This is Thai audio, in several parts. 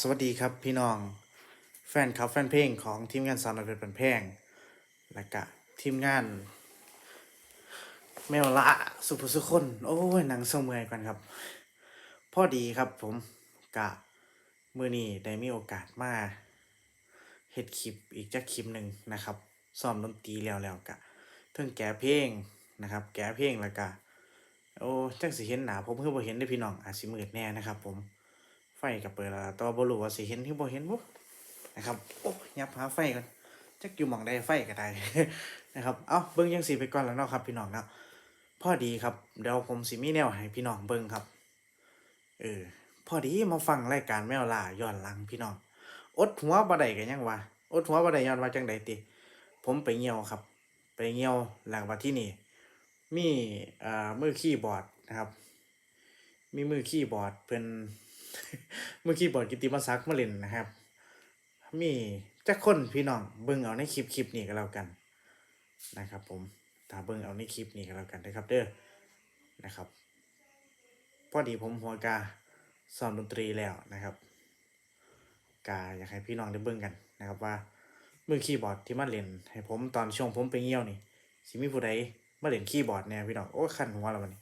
สวัสดีครับพี่น้อง แฟนคลับแฟนเพลงของทีมงานสาวน้อยเพชรบันแพงและกะทีมงานแมวละสุภสุคน โอ้ยหนังเศร้าเมื่อยกันครับ พอดีครับผมกะมือนี้ได้มีโอกาสมาเฮ็ดคลิปอีกจักคลิปหนึ่งนะครับซ้อมดนตรีแล้วแล้วกะเพิ่งแก้เพลงนะครับ แก้เพลงแล้วกะโอ้จังสิเห็นหนาผมเพิ่งบ่เห็นได้พี่น้องอาจสิมืดแน่นะครับผม ไฟกับเปิดแล้วล่ะตัวบรูว่าสิเห็นหรือบ่เห็นบ่นะครับโอ้ยับหาไฟก่อนจักอยู่หม่องใดไฟก็ได้นะครับ เอ้าเบิ่งจังสีไปก่อนแล้วเนาะครับ พี่น้องเนาะพอดีครับเดี๋ยวผมสิมีแนวให้พี่น้องเบิ่งครับเออพอดีมาฟังรายการแมวล่าย้อนหลังพี่น้องอดหัวบ่ได้ก็ยังว่าอดหัวบ่ได้ย้อนว่าจังใดติ ผมไปเหี่ยวครับ ไปเหี่ยวหลังว่าที่นี่ มีเอ่อมือคีย์บอร์ดนะครับ มีมือคีย์บอร์ดเพิ่น เมื่อคีย์บอร์ดกิติมศักดิ์มาเล่นนะครับ มีจักคนพี่น้องเบิ่งเอาในคลิปคลิปนี้ก็แล้วกันนะครับ ผมถ้าเบิ่งเอาในคลิปนี้ก็แล้วกันนะครับ เด้อนะครับ พอดีผมหัวกาสอนดนตรีแล้วนะครับ กาอยากให้พี่น้องได้เบิ่งกันนะครับว่ามือคีย์บอร์ดที่มาเล่นให้ผมตอนช่วงผมไปเงี่ยวนี่สิมีผู้ใดมาเล่นคีย์บอร์ดแหน่ยพี่น้องโอ้คันหัวแล้ววันนี้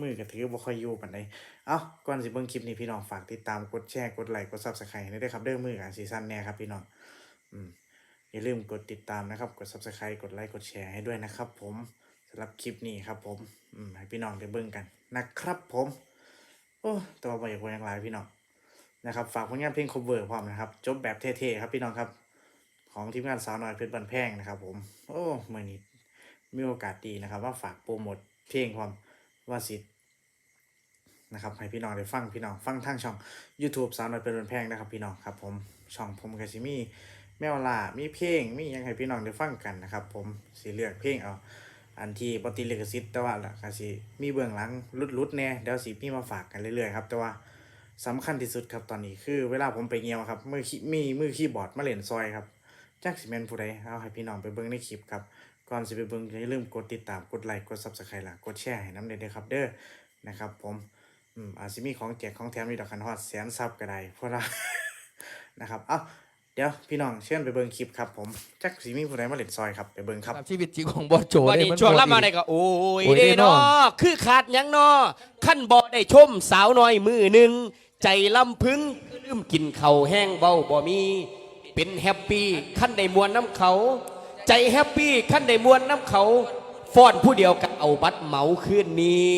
มือก็ถือบ่ค่อยอยู่ปานใดเอ้าก่อนสิเบิ่งคลิปนี้พี่น้องฝากติดตามกดแชร์กดไลค์กด Subscribe ให้ด้วยครับเด้อมือกับซีซั่นแน่ครับพี่น้องอืมอย่าลืมกดติดตามนะครับ กด Subscribe กดไลค์กดแชร์ให้ด้วยนะครับ ผมสำหรับคลิปนี้ครับ ผมอืมให้พี่น้องได้เบิ่งกันนะครับ ผมโอ้แต่ว่าบ่อยากคุยอย่างไรพี่น้องนะครับฝากผลงานเพลง cover พร้อมนะครับ จบแบบเท่ๆครับพี่น้องครับ ของทีมงานสาวน้อยเพชรบันแพงนะครับ ผม โอ้เมื่อนี้มีโอกาสดีนะครับ ว่าฝากโปรโมทเพลงความ ว่าสินะครับให้พี่น้องได้ฟังพี่น้องฟังทางช่อง YouTube สาวน้อยเพชรบันแพงนะครับพี่น้องครับผมช่องผมก็สิมีแมวล่ามีเพลงมียังให้พี่น้องได้ฟังกันนะครับผมสิเลือกเพลงเอาอันที่ปฏิดลิขสิทธ์แต่ว่าล่ะก็สิมีเบื้องหลังลุดๆแน่เดี๋ยวสิมีมาฝากกันเรื่อยๆครับแต่ว่าสำคัญที่สุดครับตอนนี้คือเวลาผมไปเงียวครับมือคีมีมือคีย์บอร์ดมาเล่นซอยครับ จักสิแม่นผู้ใดเอาให้พี่น้องไปเบิ่งในคลิปครับ ก่อนสิไปเบิ่งอย่าลืมกดติดตาม กดไลค์ กด Subscribe ล่ะ กดแชร์ให้นำเด้อครับเด้อ นะครับผมอืมอาจสิมีของแจกของแถมนี่ดอกคันฮอดแสนซับก็ได้เพราะว่านะครับ เอ้า เดี๋ยวพี่น้องเชิญไปเบิ่งคลิปครับผมจักสิมีผู้ใดมาเล่นซอยครับไปเบิ่งครับตามชีวิตจริงของบอสโจวันเยนี้มันช่วงบ่รับมาดีได้ก็โอ้ยโอ้ยเด้เด้เนาะเนาะ คือขาดหยังเนาะขั้นบ่ได้ชมสาวน้อยมือหนึ่งใจลำพึงลืมกินข้าวแห้งเบาบ่มี เป็นแฮปปี้ขั้นได้มวนน้ำเขา ใจแฮปปี้ขั้นได้มวนน้ำเขาฟ้อนผู้เดียวกับเอาบัตรเหมาคืนนี้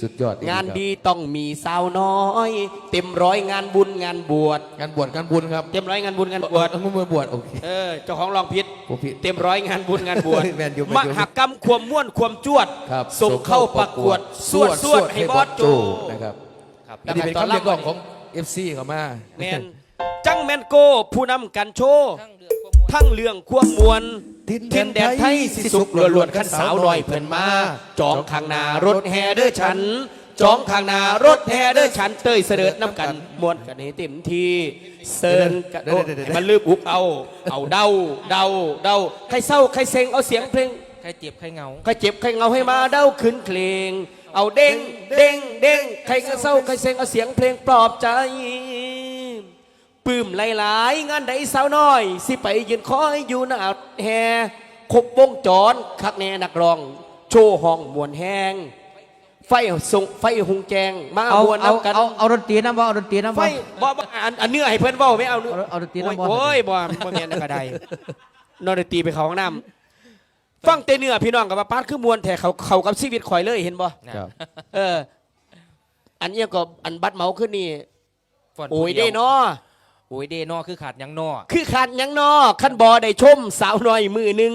สุดยอดอีกงานครับดีต้องมีสาวน้อย เต็มร้อยงานบุญงานบวชงานบวชงานบุญครับเต็มร้อยงานบุญงานบวชเมื่อบวชโอเคเออเจ้าของลองพิษผมผิดเต็มร้อยงานบุญงานบวชแม่นอยู่แม่มนอยู่หกรรมความม่วนความจวดครับส่งเข้าประกวดสวดสวดให้บอสโจนะครับครับอันนี้เป็นคำเรียกร้องของ FC เข้ามาแมน จังแมนโกผู้นำกันโชว์ทั้งเรื่องความมวลทินแดนไทยสิสุกล้วนๆขันสาวน้อยเพิ่นมา จองข้างหน้ารถแห่เด้อฉัน จองข้างหน้ารถแห่เด้อฉันเต้ยเสด็จน้ำกันมวนกันให้เต็มที่เซินกันโอ้ให้มันลืมอุกเอา เอาเดาเดาเดาใครเศร้าใครเซ็งเอาเสียงเพลงใครเจ็บใครเหงาใครเจ็บใครเหงาให้มาเด้าขึ้นเพลงเอาเด้งเด้งเด้งใครก็เศร้าใครเซ็งเอาเสียงเพลงปลอบใจ ปลื้มหลายๆ งานใดสาวน้อย สิไปยืนคอยอยู่หน้าแห่ครบวงจรคักแน่นักร้อง โชว์ห้องมวนแห้งไฟส่งไฟหุงแจงมาเอามวนเอาน้ำกันเอาเอาดนตรีน้ำบ่เอาดนตรีน้ำไฟบ่บ่บ่อันอันเนื้อให้เพื่อนเบ้าไม่เอาเนื้อเอาเอาดนตรีโอ้ยน้ำบ่โอ้ยบ่บ่แม่นกระไดนอนดนตรีไปเขาห้องน้ำฟังแต่เนื้อพี่น้องกับว่าปาดคือมวนแท้เขาเขากับชีวิตข่อยเลยเห็นบ่ครับเออ อันเนี้ยก็อันบัตรเหมาขึ้นนี่ฟนโอ้ยผู้ได้วเนาะ โอ้ยเดนอคือขาดหยังนอคือขาดหยังเนาะขั้นบอได้ชมสาวน้อยมือหนึ่ง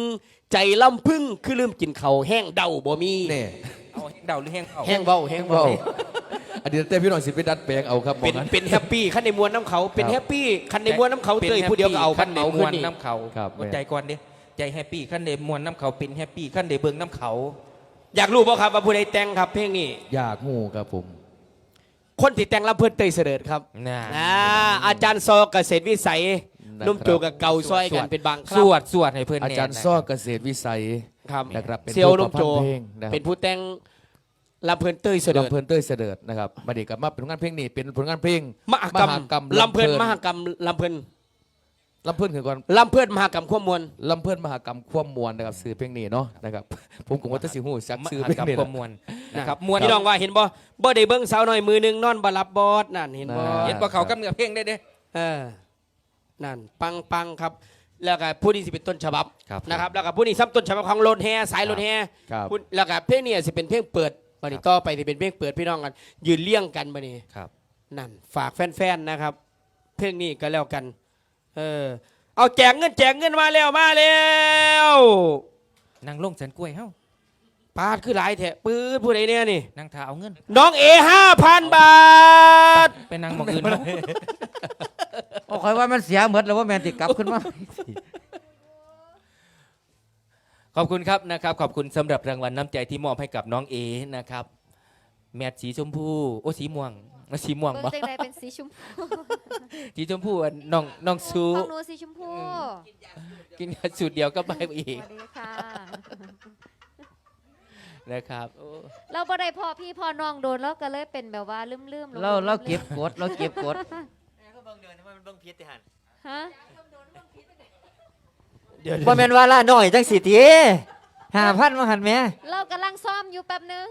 ใจลำพึ่งคือลืมกินเขาวแห้งเดาบ่มีนี่เอาเดาหรือแห้งเอาแห้งเบาแห้งเว้าเบาอันนี้แต่พี่น้องสิไปดัดแปลงเอาครับบอเป็กนนั้นเป็นแฮปปี้ขั้นในมวลน้ำเขาเป็นครับแฮปปี้ขั้นในมวลน้ำเขาเตยผู้เดียวก็เอาบัขั้ตนรเดเหมามขึ้นวนนี่น้ำเขาครับอดใจก่อนดิใจแฮปปี้ขั้นเดมวนน้ำเขาเป็นแฮปปี้ขั้นเดเบิงน้ำเขา อยากรู้ป่ะครับว่าผู้ใดแต่งครับเพลงนี้อยากหูครับผม คนที่แต่งรับเพื่อนเตยเสด็จครับน่าอ่าอาจารย์ซอเกษตรวิสัยนะครับ นุ่มโจกับเก่าซอยกันเป็นบางคสรั้งวดสวดให้เพื่อนอาแน่จารย์นะซ้อเกษตรวิสัย ครับนะครับเป็นเซียวผู้นุ่มโจประพันธ์เพลงนะครับ เป็นผู้แต่งลำเพลินเต้ยเสด็จลำเพลินเต้ยเสด็จนะครับมาดีกับมาเป็นผลงานเพลงนี่เป็นผลงานเพลงมหกรรมมหกรรมลำเพลินลำเพลินมหกรรมลำเพลินลำเพลินคือก่อนลำเพลินมหกรรมข้อมวลลำเพลินมหากรรมความมวลนะครับสื่อเพลงนี้เนาะนะครับผมคงว่าจะสิหูสักมสื่อหาเพลงกรรมนี้ความนะมวล นะครับมวลพี่น้องว่าเห็นบ่บ่ได้เบิ่งสาวน้อยมือหนึงนอนบ่หลับบอดนั่นเห็นบ่น่าเห็นว่าเขากำเนื้อเพลงได้เด้ เออนั่นปังปังครับ แล้วก็ผู้นี้สิเป็นต้นฉบับครับ นะครับแล้วก็ผู้นี้ซ้ำต้นฉบับของรถแห่สายรถแห่ครับ ผู้แล้วก็เพลงนี้สิเป็นเพลงเปิดบัดนี้ต่อไปสิเป็นเพลงเปิดพี่น้องกันยืนเลี้ยงกันบัดนี้ ครับ นั่นฝากแฟนๆนะครับ เพลงนี้ก็แล้วกัน เออ เอาแจกเงินแจกเงินมาแล้วมาแล้ว นางลงสันกล้วยเฮ้า ปาดคือหลายแท้ปื้ดผู้ใดเนี่ยนี่ นางทาเอาเงิน น้องเอห้าพันบาท เป็นนางหมองอื่นเนาะโอ้คอยว่ามันเสียหมดแล้วว่าแมนติกลับขึ้นมา ขอบคุณครับนะครับ ขอบคุณสำหรับรางวัลน้ำใจที่มอบให้กับน้องเอนะครับ แมทสีชมพูโอ้สีม่วงสีม่วงเบิ่งบ่จังใดเป็นสีชมพูสีชมพูอันน้องน้องซูของหนูสีชมพูกินยาสูตรเดียวก็ไปอีสก วัสดีค่ะ นะครับโอ้เราบ่ได้พ่อพี่พ่อน้องโดนแล้วก็เลยเป็นแบบว่าลืมๆหลงๆเราเราลืมๆเก็บกดเราเก็บกดฮะเดี๋ยวบ่แมนว่าล่าน้อยจังสิตีห้าพันมาหันแหม่เรากำลังซ่อมอยู่แป๊บนึง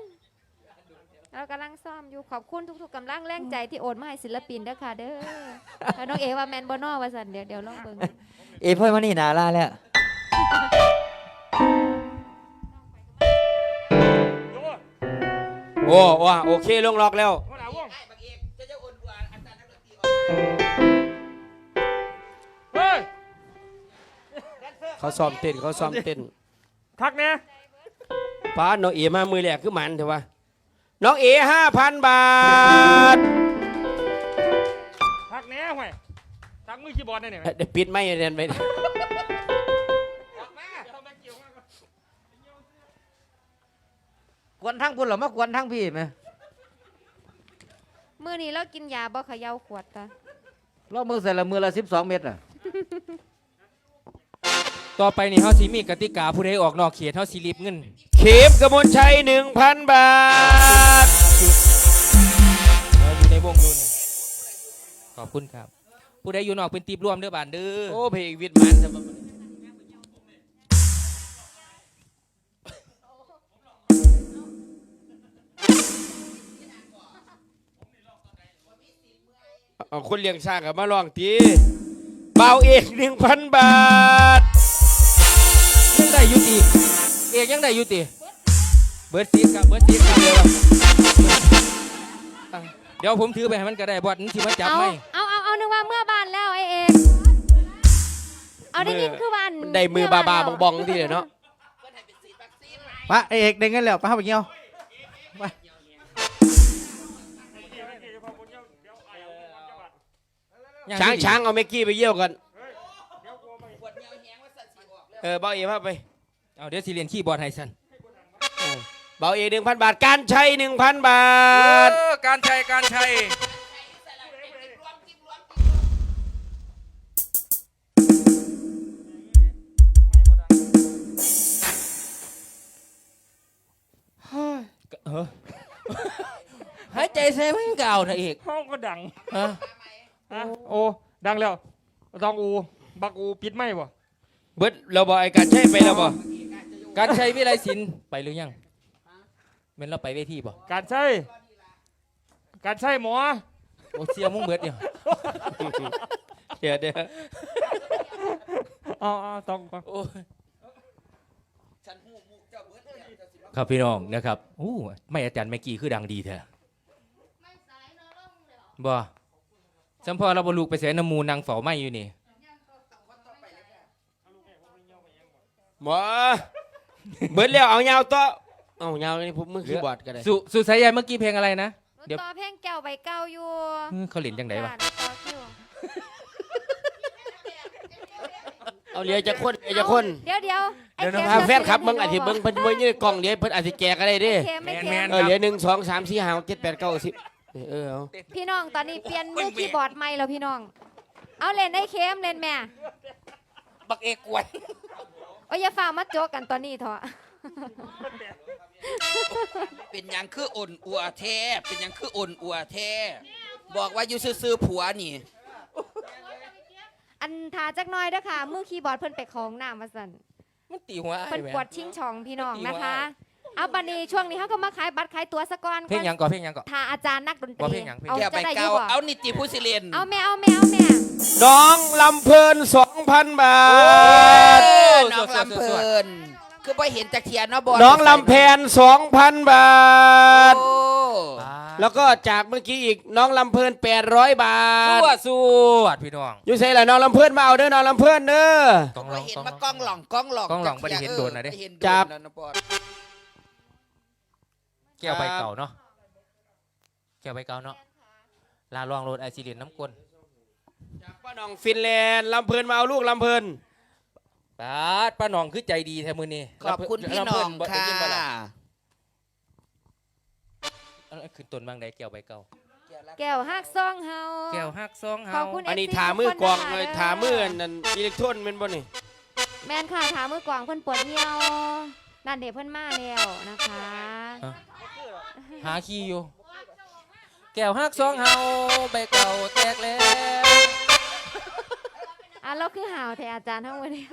เรากำลังซ่อมอยู่ขอบคุณทุกๆกำลังแรงใจที่โอนมาให้ศิลปินเด้อค่ะเด้อแล้วน้องเอว่าแมนบ่นอว่าซั่นเดี๋ยวเดี๋ยวลองเบิ่งเอยพ่อยมานี่หนาลาแล้ว โอ้ว่าโอเคลงล็อกแล้วเขาซ้อมเต้นเขาซ้อมเต้นทักเนี่ยป้าน้องเอมามือแรกคือหมันเถอะวะน้องเอห้าพันบาททักเนี่ยห่วยทักมือคีย์บอร์ดได้เนี่ยเดี๋ยวปิดไม่เรียนไป กวนทั้งพุ่นเหรอมากวนทั้งพี่ไหมมื้อนี้เรากินยาบ่เขย่าขวดตาเรามือใส่ละมือละสิบสองเม็ดอะต่อไปนี่เฮาสิมีกติกาผู้ใดออกนอกเขตเฮาสิรีบเงิน เข็มกมลชัยหนึ่งพันบาทเอออยู่ในวงอยู่นี่ขอบคุณครับ ผู้ใดอยู่นอกเป็นตีบรวมเด้อบานเด้อโอ้เพลงวิทย์มัน เถอะเอาคนเลี้ยงช้างกับมาลองทีเบาเอกหนึ่งพันบาท ยังได้อยู่ติเอกยังได้อยู่ติเบิร์ดซีดครับเบิร์ดซีดครับเดี๋ยวครับอะเดี๋ยวผมถือไปให้มันก็ได้บอดมันสิมาจับเอาไหมเอาเอาเอานึกว่าเมื่อบ้านแล้วไอเอกเอาได้ยินคือบ้านได้มือบาบาเมื่บองบองที่เนาะปะเอกได้เงินแล้วปะเข้าไปเงี้ยว ช้างอยู่ดิช้างเอาเมกกี้ไปเยี่ยวกันเออเบาเอกพาไปเอาเดี๋ยวสิเรียนขี้บอร์ดให้สันเบาเอกหนึ่งพันบาท การใช้หนึ่งพันบาท การชัยการชัยหายใจแซ่ไม่เก่านะเอกห้องก็ดังฮะ ฮะโอ้ดังแล้วตองอูบักอูปิดไม่บ่เบิดเราบอกไอ้การใช้ไปแล้วบ่การชัยวิไลศิลป์ไปหรือยังเป็นเราไปเวทีบ่การใช้ การใช้หมอโอ้เสียมุ่งเบิดเดียวเดี๋ยวเดี๋ยวเอาเอาตองก่อนโอ้ยครับพี่น้องนะครับอู้ไม่อาจารย์แม็กกี้คือดังดีแท้บ่ สัมพอเราบลูกไปเสียน้ำมูนางเฝ้าไม่อยู่นี่หมอเบิดแล้วเอายาวต่อเอายาวนี่ผมมือคีย์บอร์ดก็ได้สุสุสายใยเมื่อกี้เพลงอะไรนะหนูเดี๋ยว ต่อเพลงแก้วใบเก้าอยู่เออเขาเล่นจังไดวะจ้หนูต่อคิวเอาเหลียวจะคนเหลียวจะคนเดี๋ยวเดี๋ยวไอ้เดี๋ยวเข็นะมพาแฟนครับเบิ่งอาจสิเบิ่งเพิ่นเบิ่งอยู่ในกล่องเดี๋ยวเพิ่นอาจสิแจกก็ได้เด้เข็มไม่เข็ม เออเหลียวหนึ่งสองสามสี่ห้าหกเจ็ดแปดเก้าสิบ เออเอาพี่น้องตอนนี้เปลี่ยนมือคีย์บอร์ดใหม่แล้วพี่น้อง เอาเล่นได้เข็มเล่นแม่บักเอกกวยโอ้ยอย่าฝ่ามาโจกกันตอนนี้เถอะเป็นหยังคืออ่อนอัวแท้เป็นหยังคืออ่อนอัวแท้บอกว่าอยู่ซื่อๆผัวนี่ อันทาจักหน้อยเด้อค่ะมือคีย์บอร์ดเพิ่นไปของน้ำมาสั่นมันตีหัวอ้ายเพิ่นแหมปวดชิงช่องพี่น้องตีหัวนะคะอ้าย เอาบัดนี้ช่วงนี้เขาก็มาขายบัตรขายตั๋วสะก่อนเพลงหยังก่อนเพลงหยังก่อนทาอาจารย์นักดนตว่ารีเพลงหยังเพลง เอาแกจะไปได้อเกายู่บ่เอานิติผู้สิเลนเอาแม่เอาแม่เอาแม่น้องลำเพลิน2,000 บาทเออน้องลำเพลิน คือไปเห็นจากเทียนเนาะบอลน้องลำแพน2,000 บาท โอ้แล้วก็จากเมื่อกี้อีกน้องลำเพลิน800 บาสทวดสวดพี่น้องอยู่ใส่ละน้องลำเพลินมาเอาเด้อน้องลำเพลินเด้อ ต้องลไปองเห็นต้อง มาลองกล้องหล่องกล้องหล่องกล้องหล่องบ่ได้เห็นโดนน่ะเด้ไปเห็นโดนจับแล้วนะบอล แก้วใบเก่าเนาะแก้วใบเก่าเนาะลาลองโรดไอซิลินน้ำกลนจากป้าหน้องฟินแลนด์ลำเพลินมาเอาลูกลำเพลินปาดป้าหนองคือใจดีแท้มือนี่ขอบคุณพี่น้องค่ะคือต้นบางใดแก้วใบเก่าแก้วฮักซองเฮาแก้วฮักซองเฮาขอบคุณอันนี้ FC ถามือกวางทุเลยคนนะคะถามือนั่นอิเล็กโทรนเป็นบ่นี่แม่นค่ะถามือกวางเพิ่นปวดเหี่ยวนั่นเดี๋ยวเพิ่นมาแล้วนะคะ หาขี้อยู่ แก้วฮักซองเฮาใบเก่าแตกแล้วอะเราคือหาวแทอาจารย์ทั้งวันนี้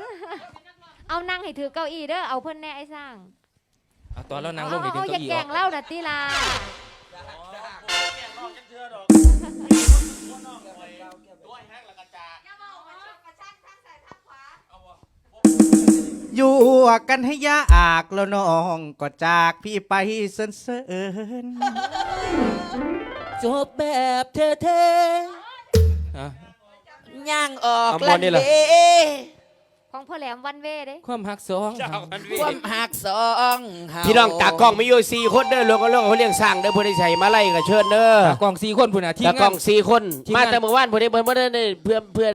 เอานั่งให้ถือเก้าอี้เด้อเอาเพิ่นแน่ไอ้สร้างเอาตอนเรานั่งลเอางไปถึเอางอย่าเก้าอี้แกอล้องกเล่าน่ะติลา อยู่กันให้ยาอากแล้วน้องก็จากพี่ไปเซินเซินจบแบบเท่ย่างออกเอาบลัอลนนี่เหรอ เวของพ่อแหลมวันเวเด้ๆความฮักซองเฮาความหักสองเฮาพี่น้องตากล้องมีอยู่สี่คนเด้อรวมกันเรื่องเขาเลี้ยงสร้างเด้อผู้ใดใส่มาไล่ก็เชิญเด้อตากล้องสี่คนพุ่นน่ะทีมตากล้องงานสี่คน ทีมมางาน แต่เมื่อวานผู้ใดเพิ่นบ่ได้เพื่อนเพื่อน